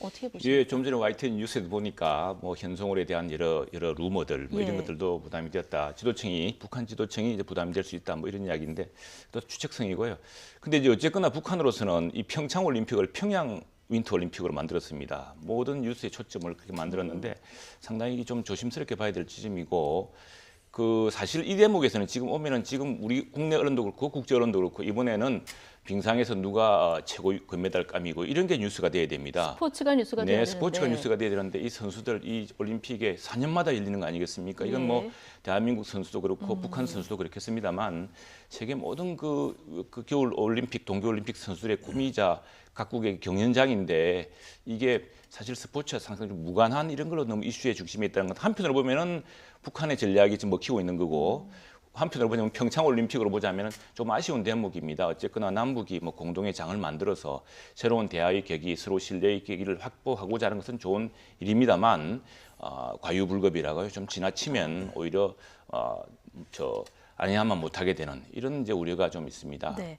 어떻게 보십니까? 예, 좀 전에 YTN 뉴스에도 보니까 뭐 현송월에 대한 여러 여러 루머들 뭐 이런 예. 것들도 부담이 되었다. 지도청이 북한 지도청이 이제 부담이 될 수 있다. 뭐 이런 이야기인데 또 추측성이고요. 근데 이제 어쨌거나 북한으로서는 이 평창 올림픽을 평양 윈터 올림픽으로 만들었습니다. 모든 뉴스의 초점을 그렇게 만들었는데 상당히 좀 조심스럽게 봐야 될 지점이고 그 사실 이 대목에서는 지금 오면은 지금 우리 국내 언론도 그렇고 국제 언론도 그렇고 이번에는 빙상에서 누가 어, 최고 금메달감이고 이런 게 뉴스가 돼야 됩니다. 스포츠가 뉴스가 돼야 네, 되는데. 스포츠가 뉴스가 돼야 되는데 이 선수들 이 올림픽에 4년마다 열리는 거 아니겠습니까? 이건 네. 뭐 대한민국 선수도 그렇고 북한 선수도 그렇겠습니다만 세계 모든 그, 그 겨울 올림픽, 동계 올림픽 선수들의 꿈이자 각국의 경연장인데 이게 사실 스포츠와 상당히 좀 무관한 이런 걸로 너무 이슈의 중심에 있다는 것. 한편으로 보면은 북한의 전략이 지금 먹히고 있는 거고 한편으로 보자면 평창 올림픽으로 보자면 좀 아쉬운 대목입니다. 어쨌거나 남북이 뭐 공동의 장을 만들어서 새로운 대화의 계기, 서로 신뢰의 계기를 확보하고자 하는 것은 좋은 일입니다만 어, 과유불급이라고요. 좀 지나치면 오히려 어, 저 아니야만 못하게 되는 이런 이제 우려가 좀 있습니다. 네.